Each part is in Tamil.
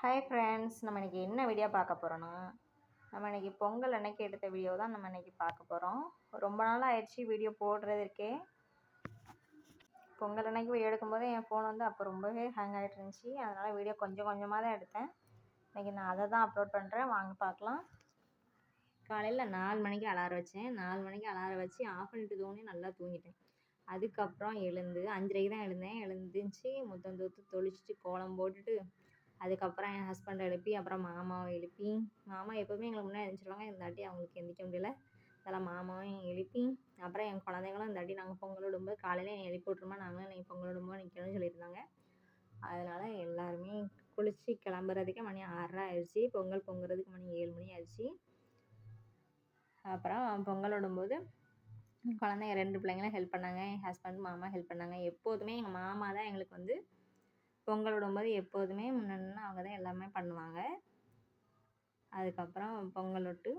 ஹாய் ஃப்ரெண்ட்ஸ் நம்ம இன்றைக்கி என்ன வீடியோ பார்க்க போகிறோன்னா நம்ம இன்றைக்கி பொங்கல் அன்னைக்கு எடுத்த வீடியோ தான் நம்ம இன்றைக்கி பார்க்க போகிறோம் ரொம்ப நாள் ஆயிடுச்சு வீடியோ போடுறதுக்கே. பொங்கல் அன்னைக்கு வீடியோ எடுக்கும்போது என் ஃபோன் வந்து அப்போ ரொம்பவே ஹேங் ஆகிட்டு இருந்துச்சு. அதனால் வீடியோ கொஞ்சம் கொஞ்சமாக தான் எடுத்தேன். இன்றைக்கி நான் அதை தான் அப்லோட் பண்ணுறேன் வாங்க பார்க்கலாம். காலையில் நாலு மணிக்கு அலாரம் வச்சேன். நாலு மணிக்கு அலாரம் வச்சு ஆஃப் பண்ணிட்டு தூங்கி நல்லா தூங்கிட்டேன். அதுக்கப்புறம் எழுந்து அஞ்சரைக்கு தான் எழுந்தேன். எழுந்துச்சு முத்தம் தூத்து தொளிச்சிட்டு கோலம் போட்டுட்டு அதுக்கப்புறம் என் ஹஸ்பண்டை எழுப்பி அப்புறம் மாமாவை எழுப்பி. மாமா எப்போவுமே எங்களுக்கு முன்னாடி எழுந்திரிச்சிருவாங்க இந்த அவங்களுக்கு எந்திரிக்க முடியல. அதெல்லாம் மாமாவையும் எழுப்பி அப்புறம் என் குழந்தைங்களும் இந்தாட்டி நாங்கள் பொங்கல் விடும்போது காலையில் என்னை எழுப்பி விட்ருமா நாங்களும் நீ பொங்கல் விடும்போது நிற்கணும்னு சொல்லியிருந்தாங்க. அதனால் எல்லாருமே குளித்து கிளம்புறதுக்கே மணி ஆறரை ஆயிடுச்சு. பொங்கல் பொங்குறதுக்கு மணி ஏழு மணி ஆயிடுச்சு. அப்புறம் பொங்கல் விடும்போது குழந்தைங்க ரெண்டு பிள்ளைங்களும் ஹெல்ப் பண்ணாங்க. என் ஹஸ்பண்ட் மாமா ஹெல்ப் பண்ணாங்க. எப்போதுமே எங்கள் மாமா தான் எங்களுக்கு வந்து பொங்கல் விடும்போது எப்போதுமே முன்னன்னா அவங்க தான் எல்லாமே பண்ணுவாங்க. அதுக்கப்புறம் பொங்கல் விட்டு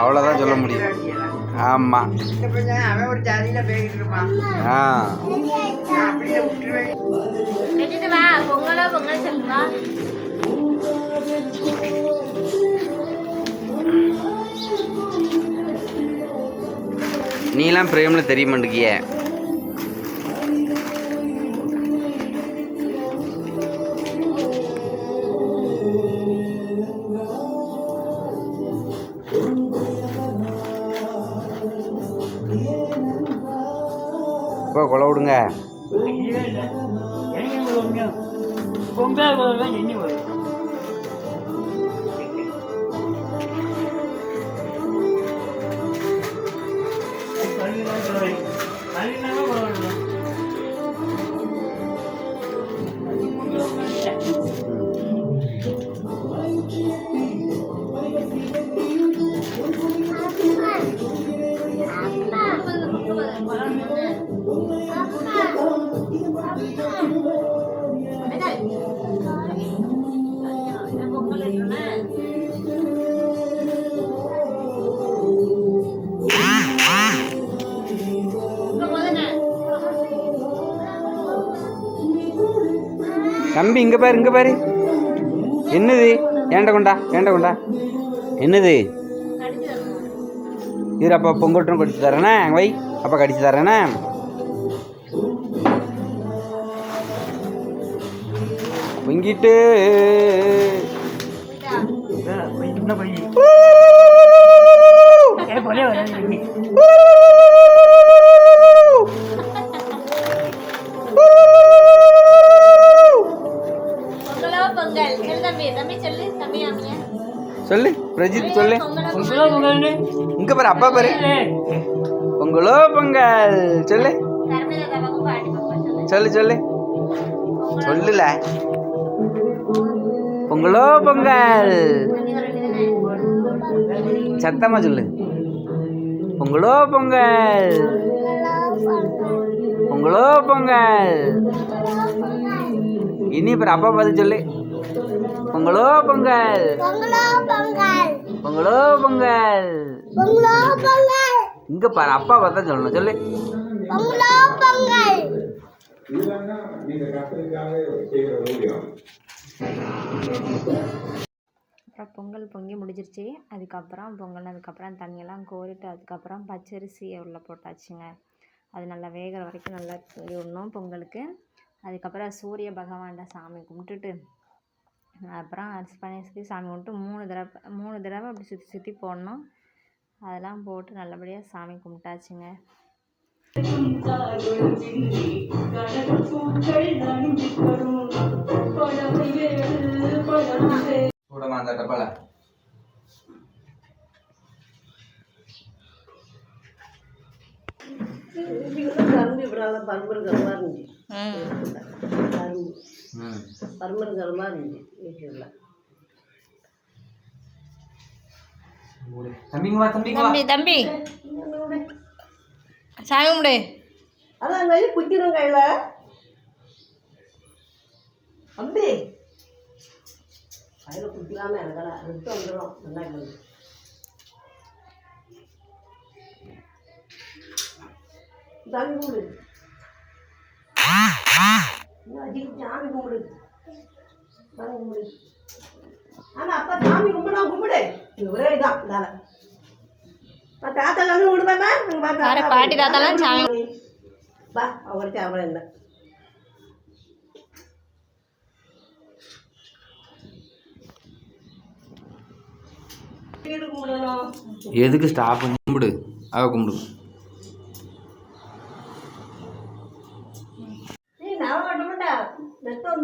அவ்வளோதான் சொல்ல முடியும். ஆமாம் அவன் ஒரு ஜாதியில போய்கிட்டு இருப்பான் ஆ பொங்கலோ பொங்கல் சொல்லுவா. நீலாம் பிரேமில் தெரிய மாட்டேங்கிய இப்போ கொலை விடுங்க பொங்கல் வரும் எண்ணி வரும் Marina. தம்பி இங்கே பாரு இங்கே பாரு. என்னது? ஏண்ட கொண்டா? ஏண்ட கொண்டா? என்னது? இது அப்பா பொங்கட்டும் கடிச்சு தரேனே. வை அப்பா கடிச்சு தரேனே. பொங்கிட்டு சொல்லு பிரஜித் சொல்லு. இங்க பாரு அப்பா பாரு. பொங்கலோ பொங்கல். சொல்லு. சொல்லு சொல்லு. சொல்லுல. பொங்கலோ பொங்கல். சத்தமா சொல்லு. பொங்கலோ பொங்கல். பொங்கலோ பொங்கல். இனி அப்புறம் அப்பா பார்த்து சொல்லு. பொங்கலோ பொங்கல். பொங்கலோ பொங்கல். இங்க பாரு அப்பா பார்த்தா சொல்லணும் சொல்லு. அப்புறம் பொங்கல் பொங்கி முடிஞ்சிருச்சு. அதுக்கப்புறம் பொங்கல்னதுக்கப்புறம் தண்ணியெல்லாம் கோரிட்டு அதுக்கப்புறம் பச்சரிசி உள்ள போட்டாச்சுங்க. அது நல்லா வேகிற வரைக்கும் நல்லா விடணும் பொங்கலுக்கு. அதுக்கப்புறம் சூரிய பகவான்கிட்ட சாமி கும்பிட்டுட்டு அப்புறம் அரிசி பண்ணி சுற்றி சாமி கும்பிட்டு மூணு தடவை மூணு தடவை அப்படி சுற்றி சுற்றி போடணும். அதெல்லாம் போட்டு நல்லபடியாக சாமி கும்பிட்டாச்சுங்க. சூடமா அந்த டப்பால ம் தம்பிங்க வா தம்பிங்க வா. தம்பி சாமி கும்பிடு. அதான் கையில் குத்திடும் கையில். அம்பி கையில் குத்திக்காம எனக்கெல்லாம் ரெட்டு வந்துடும் நல்லா கும்பிடு. அஜிக்கு சாமி கும்பிடு. சாமி கும்பிடு. ஆனா அப்பா சாமி கும்பிடா கும்பிடு. ஒரே இதான் இதால. தாத்தா சாமி கும்பிடுதாமா வேற பாட்டி தாத்தாலாம் சாமி வா அவர்கிட்ட அவளை இல்லை. எதுக்கு ஸ்டாப் கும்பிடு? அவ கும்பிடு. நெத்து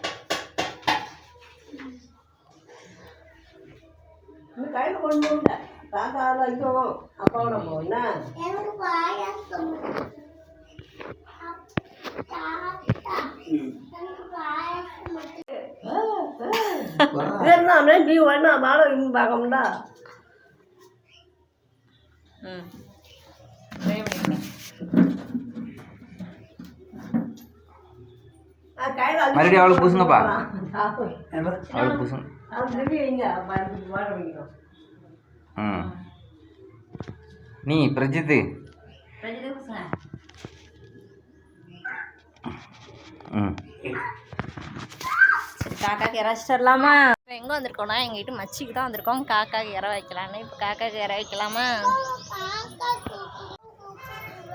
கையில் கொண்டு வந்து தாத்தா வைக்கும் அப்பாவோட போனா என்ன நீ வேணா இங்கே பார்க்கணும்டா ம் மறுபடியும் அவளுக்கு பூசுங்கப்பா அவளுக்கு பூசுங்க ம் நீ பிரஜித்து ம் சரி காக்காக்கு இற வச்சிடலாமா இப்போ எங்கே வந்திருக்கோம்னா எங்கள் வீட்டு மச்சிக்கு தான் வந்திருக்கோம் காக்காக்கு இற வைக்கலான்னு இப்போ காக்காக்கு இற வைக்கலாமா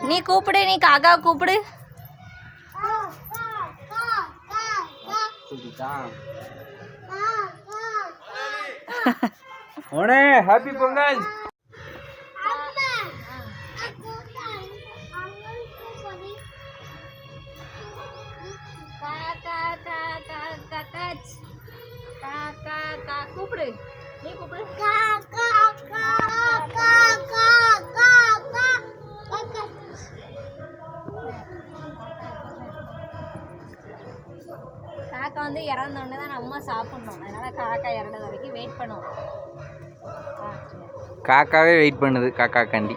நீ கூப்பிடு நீ காக்கா கூப்பிடு உனே ஹாப்பி பொங்கல் காக்கா காக்கா காக்காச் வெயிட் பண்ணுவோம். காக்காவே வெயிட் பண்ணுது காக்கா கண்டி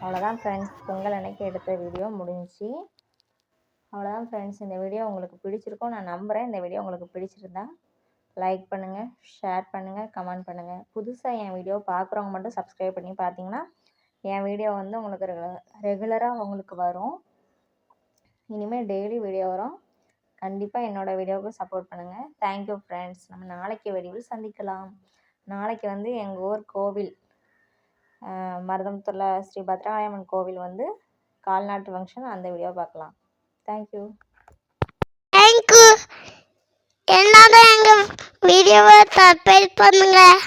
அவ்வளோதான் ஃப்ரெண்ட்ஸ் பொங்கல் அன்னைக்கு எடுத்த வீடியோ முடிஞ்சுச்சு. அவ்வளோதான் ஃப்ரெண்ட்ஸ் இந்த வீடியோ உங்களுக்கு பிடிச்சிருக்கும். நான் நம்புகிறேன் இந்த வீடியோ உங்களுக்கு பிடிச்சிருந்தா லைக் பண்ணுங்கள் ஷேர் பண்ணுங்கள் கமெண்ட் பண்ணுங்கள் புதுசாக என் வீடியோ பார்க்குறவங்க மட்டும் சப்ஸ்கிரைப் பண்ணி பார்த்தீங்கன்னா என் வீடியோ வந்து உங்களுக்கு ரெகுலராக உங்களுக்கு வரும். இனிமேல் டெய்லி வீடியோ வரும். கண்டிப்பாக என்னோடய வீடியோவுக்கு சப்போர்ட் பண்ணுங்கள் தேங்க்யூ ஃப்ரெண்ட்ஸ் நம்ம நாளைக்கு வடிவில் சந்திக்கலாம். நாளைக்கு வந்து எங்கள் ஊர் கோவில் ஆஹ் மருதமுத்தூரில் ஸ்ரீ பத்ராயம்மன் கோவில் வந்து கால்நாட்டு ஃபங்க்ஷன் அந்த வீடியோ பார்க்கலாம். தேங்க்யூ தேங்க்யூ எல்லாரும் எங்கள் வீடியோவை சப்ஸ்கிரைப் பண்ணுங்கள்